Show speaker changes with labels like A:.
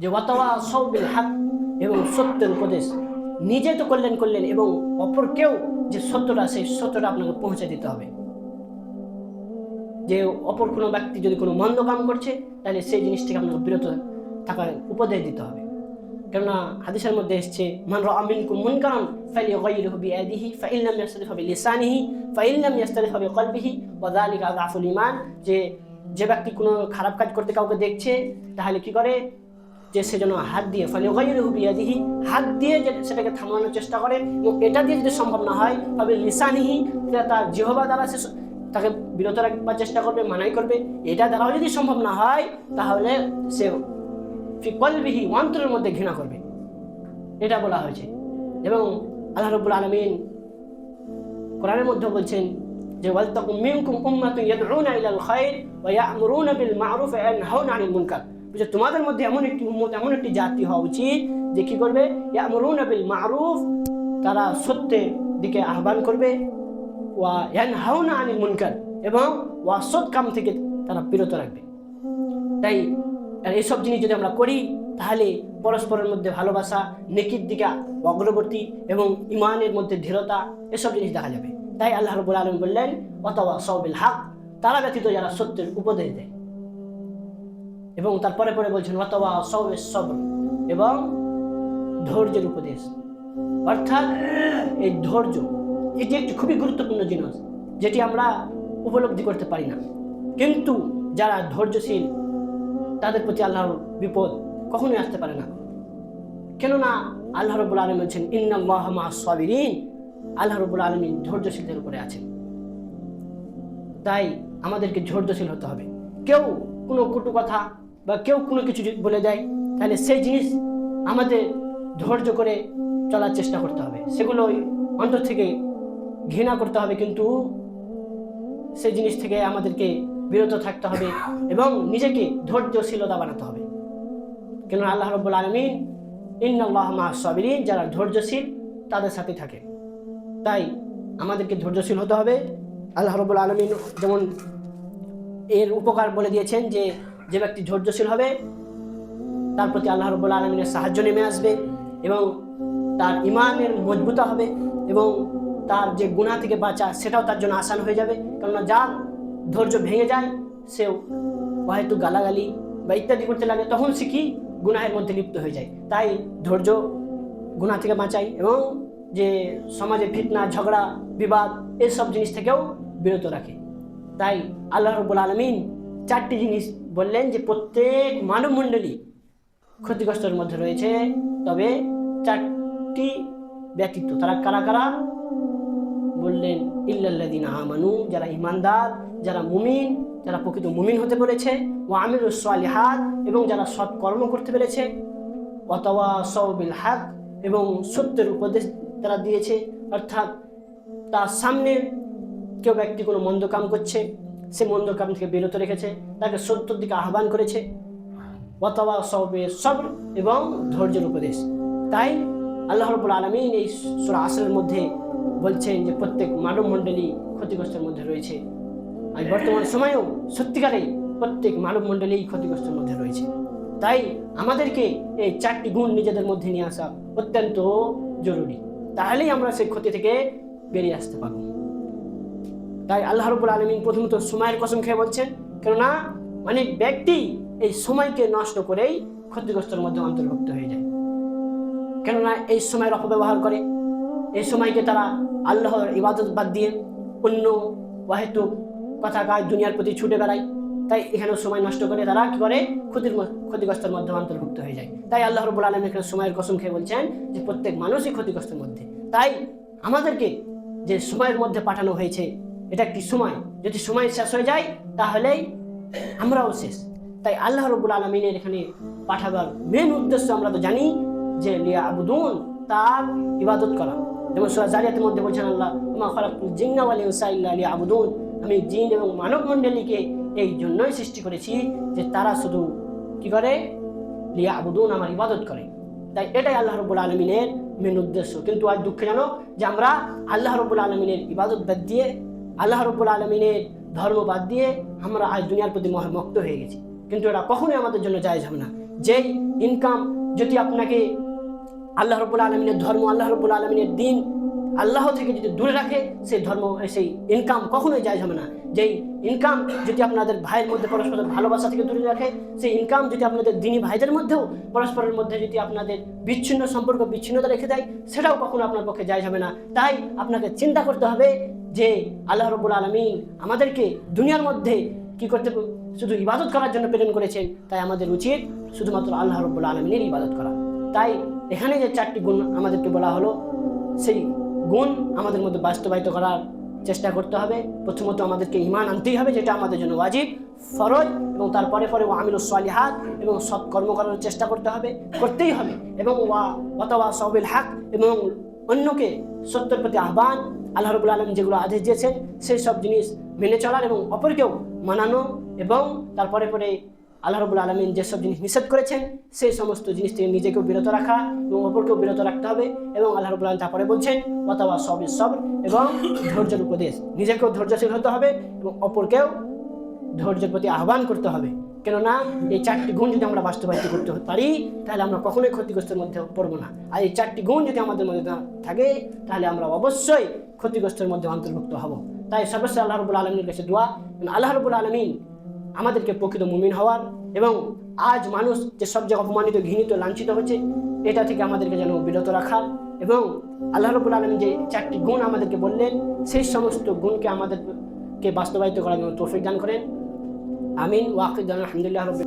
A: যে ওয়াতাওয়া সৌবিল হাক এবং সত্যের উপদেশ। নিজে তো করলেন করলেন এবং অপর কেউ যে সত্যটা সেই সত্যটা আপনাকে পৌঁছে দিতে হবে। যে অপর কোনো ব্যক্তি যদি কোনো মন্দ কাম করছে, তাহলে সেই জিনিস থেকে আপনাকে বিরত থাকার উপদেশ দিতে হবে। কেননা হাদিসের মধ্যে এসছে, মান রামিন কু মুন রামিনকুম মুনকারান ফালিয়াগাইরহু বিয়াদিহি, ফাইন লাম ইয়াস্তারিফ বিলিসানিহি, ফাইন লাম ইয়াস্তারিফ বিকলবিহি, ওয়া যালিকা আযআফুল ঈমান। যে যে ব্যক্তি কোনো খারাপ কাজ করতে কাউকে দেখছে, তাহলে কি করে? যে সে যেন হাত দিয়ে ফালিয়াগাইরহু বিয়াদিহি, হাত দিয়ে যে সেটাকে থামানোর চেষ্টা করে এবং এটা দিয়ে যদি সম্ভব না হয়, তবে লিসানিহি তার জিহবা দ্বারা সে তাকে বিরত রাখবার চেষ্টা করবে, মানাই করবে। এটা দ্বারাও যদি সম্ভব না হয়, তাহলে সে ফিকলবিহি অন্তরের মধ্যে ঘৃণা করবে। এটা বলা হয়েছে। এবং আল্লাহ রবুল আলমিন কোরআনের মধ্যে বলছেন যে, ওয়ালতাকুম মিনকুম উম্মাতুন ইয়াদউনা ইলাল খায়র ওয়া ইয়া'মুরুনা বিল মা'রুফ ওয়া ইয়ানহাউনা আনিল মুনকার। বুঝে তোমাদের মধ্যে এমন একটি উম্মত, এমন একটি জাতি হওয়া উচিত যে কি করবে? ইয়া'মুরুনা বিল মা'রুফ তারা সত্যের দিকে আহ্বান করবে। ওয়া ইয়ানহাউনা আনিল মুনকার এবং ওয়া সৎ কাম থেকে তারা বিরত রাখবে। তাই এইসব জিনিস যদি আমরা করি, তাহলে পরস্পরের মধ্যে ভালোবাসা, নেকির দিকে অগ্রবর্তী এবং ইমানের মধ্যে ধীরতা, এসব জিনিস দেখা যাবে। তাই আল্লাহ রবুল আলম বললেন অথবা সবিল হাক তারা ব্যতীত যারা সত্যের উপদেশ দেয়। এবং তারপরে পরে বলছেন অথবা সবের সব এবং ধৈর্যের উপদেশ। অর্থাৎ এই ধৈর্য, এটি একটি খুবই গুরুত্বপূর্ণ জিনিস যেটি আমরা উপলব্ধি করতে পারি না। কিন্তু যারা ধৈর্যশীল, তাদের প্রতি আল্লাহর বিপদ কখনোই আসতে পারে না। কেননা আল্লাহ রবুল আলম বলছেন, ইন্নাল্লাহ মা সাবিরিন আল্লাহ রবুল আলমিন ধৈর্যশীলদের উপরে আছেন। তাই আমাদেরকে ধৈর্যশীল হতে হবে। কেউ কোনো কটু কথা বা কেউ কোনো কিছু বলে দেয়, তাহলে সেই জিনিস আমাদের ধৈর্য করে চলার চেষ্টা করতে হবে। সেগুলো অন্তর থেকে ঘৃণা করতে হবে কিন্তু সেই জিনিস থেকে আমাদেরকে বিরত থাকতে হবে এবং নিজেকে ধৈর্যশীলতা বানাতে হবে। কেন আল্লাহ রব্বুল আলমিন ইন্নআল্লাহ মাহসাবিরিন যারা ধৈর্যশীল তাদের সাথে থাকে তাই আমাদেরকে ধৈর্যশীল হতে হবে। আল্লাহ রব্বুল আলমিন যেমন এর উপকার বলে দিয়েছেন যে যে ব্যক্তি ধৈর্যশীল হবে, তার প্রতি আল্লাহ রব্বুল আলমিনের সাহায্য নেমে আসবে এবং তার ইমানের মজবুতা হবে এবং তার যে গুণা থেকে বাঁচা সেটাও তার জন্য আসান হয়ে যাবে। কেননা যার ধৈর্য ভেঙে যায় সে হয়তো গালাগালি বা ইত্যাদি করতে লাগে, তখন সে কি? গুনাহের মধ্যে লিপ্ত হয়ে যায়। তাই ধৈর্য গুণা থেকে বাঁচাই এবং যে সমাজে ফিতনা, ঝগড়া, বিবাদ, এসব জিনিস থেকেও বিরত রাখে। তাই আল্লাহ রবুল আলমিন চারটি জিনিস বললেন যে প্রত্যেক মানব মণ্ডলী ক্ষতিগ্রস্তের মধ্যে রয়েছে, তবে চারটি ব্যক্তিত্ব। তারা কারা কারা? বললেন ইল্লাল্লাদিন আমানু যারা ইমানদার যারা মুমিন, যারা প্রকৃত মুমিন হতে পেরেছে ও আমির সালিহাত এবং যারা সৎ কর্ম করতে পেরেছে অথবা সবিল হাক এবং সত্যের উপদেশ তারা দিয়েছে। অর্থাৎ তার সামনে কেউ ব্যক্তি কোনো মন্দ কাম করছে সে মন্দ কাম থেকে বিরত রেখেছে, তাকে সত্যর দিকে আহ্বান করেছে। অথবা সবে সবর এবং ধৈর্যের উপদেশ। তাই আল্লাহ রবুল আলমিন এই সুরা মধ্যে বলছেন যে প্রত্যেক মানব মণ্ডলী ক্ষতিগ্রস্তের মধ্যে রয়েছে। আর বর্তমান সময়েও সত্যিকারেই প্রত্যেক মানব মণ্ডলী ক্ষতিগ্রস্তের মধ্যে রয়েছে। তাই আমাদেরকে এই চারটি গুণ নিজেদের মধ্যে নিয়ে আসা অত্যন্ত জরুরি। তাহলেই আমরা সেই ক্ষতি থেকে বেরিয়ে আসতে পারব। তাই আল্লাহ রবুল আলমিন প্রথমত সময়ের কসম খেয়ে বলছেন, কেননা অনেক ব্যক্তি এই সময়কে নষ্ট করেই ক্ষতিগ্রস্তর মধ্যে অন্তর্ভুক্ত হয়ে যায়। কেননা এই সময়ের অপব্যবহার করে, এই সময়কে তারা আল্লাহর ইবাদত বাদ দিয়ে অন্য ওয়াহেতু কথা কাজ দুনিয়ার প্রতি ছুটে বেড়ায়। তাই এখানে সময় নষ্ট করে তারা কী করে? ক্ষতির ক্ষতিগ্রস্তের মধ্যে অন্তর্ভুক্ত হয়ে যায়। তাই আল্লাহ রবুল আলম এখানে সময়ের কসম খেয়ে বলছেন যে প্রত্যেক মানুষই ক্ষতিগ্রস্তের মধ্যে। তাই আমাদেরকে যে সময়ের মধ্যে পাঠানো হয়েছে এটা একটি সময়? যদি সময় শেষ হয়ে যায়, তাহলেই আমরাও শেষ। তাই আল্লাহ রবুল আলমিনের এখানে পাঠাবার মেন উদ্দেশ্য আমরা তো জানি যে লিয়া আবুদুন তার ইবাদত করা। যেমন জারিয়াতের মধ্যে বলছেন আল্লাহ মা খারাপ জিন্না ওয়ালি লিয়া আবুদুন আমি জিন এবং মানব মণ্ডলীকে এই জন্যই সৃষ্টি করেছি যে তারা শুধু কি করে? লিয়া আবুদুন আমার ইবাদত করে। তাই এটাই আল্লাহ রবুল আলমিনের মেন উদ্দেশ্য। কিন্তু আজ দুঃখে জানো যে আমরা আল্লাহ রবুল আলমিনের ইবাদত বাদ দিয়ে আল্লাহ রবুল আলমিনের ধর্ম বাদ দিয়ে আমরা আজ দুনিয়ার প্রতি মহামক্ত হয়ে গেছি। কিন্তু এটা কখনোই আমাদের জন্য জায়জ হবে না। যেই ইনকাম যদি আপনাকে আল্লাহ রবুল আলমিনের ধর্ম, আল্লাহ রবুল আলমিনের দিন আল্লাহ থেকে যদি দূরে রাখে, সেই ধর্ম, সেই ইনকাম কখনোই যায় হবে না। যেই ইনকাম যদি আপনাদের ভাইয়ের মধ্যে পরস্পরের ভালোবাসা থেকে দূরে রাখে, সেই ইনকাম যদি আপনাদের দিনী ভাইদের মধ্যেও পরস্পরের মধ্যে যদি আপনাদের বিচ্ছিন্ন সম্পর্ক বিচ্ছিন্নতা রেখে দেয়, সেটাও কখনো আপনার পক্ষে যায় হবে না। তাই আপনাকে চিন্তা করতে হবে যে আল্লাহ রবুল আলমিন আমাদেরকে দুনিয়ার মধ্যে কি করতে শুধু ইবাদত করার জন্য প্রেরণ করেছেন, তাই আমাদের উচিত শুধুমাত্র আল্লাহ রব্বুল আলমিনের ইবাদত করা। তাই এখানে যে চারটি গুণ আমাদেরকে বলা হলো, সেই গুণ আমাদের মধ্যে বাস্তবায়িত করার চেষ্টা করতে হবে। প্রথমত আমাদেরকে ইমান আনতেই হবে, যেটা আমাদের জন্য ওয়াজিব, ফরজ, এবং তারপরে পরে ও আমিল সালিহাত এবং সৎ কর্ম করার চেষ্টা করতে হবে, করতেই হবে। এবং ওয়া অথবা সবিল হাক এবং অন্যকে সত্যের প্রতি আহ্বান, আল্লাহ রবুল আলম যেগুলো আদেশ দিয়েছেন, সেই সব জিনিস মেনে চলার এবং অপরকেও মানানো এবং তারপরে পরে আল্লাহ রবুল আলমিন যেসব জিনিস নিষেধ করেছেন, সেই সমস্ত জিনিস থেকে নিজেকেও বিরত রাখা এবং অপরকেও বিরত রাখতে হবে এবং আল্লাহ রবুল আলম তারপরে বলছেন অথবা সব সব এবং ধৈর্যের উপদেশ। নিজেকেও ধৈর্যশীল হতে হবে এবং অপরকেও ধৈর্যের প্রতি আহ্বান করতে হবে। কেননা এই চারটি গুণ যদি আমরা বাস্তবায়িত করতে পারি, তাহলে আমরা কখনোই ক্ষতিগ্রস্তের মধ্যে পড়ব না। আর এই চারটি গুণ যদি আমাদের মধ্যে থাকে, তাহলে আমরা অবশ্যই ক্ষতিগ্রস্তের মধ্যে অন্তর্ভুক্ত হব। তাই সর্বস্ব আল্লাহ রবুল আলমীর কাছে দোয়া আল্লাহ রবুল আলমিন আমাদেরকে প্রকৃত মুমিন হওয়ার এবং আজ মানুষ যে সব জায়গায় অপমানিত, ঘৃণিত, লাঞ্ছিত হচ্ছে, এটা থেকে আমাদেরকে যেন বিরত রাখার এবং আল্লাহ রবুল আলমী যে চারটি গুণ আমাদেরকে বললেন, সেই সমস্ত গুণকে আমাদেরকে বাস্তবায়িত করার জন্য তৌফিক দান করেন। আমিন ওয়াকিদ আলহামদুলিল্লাহ রবিল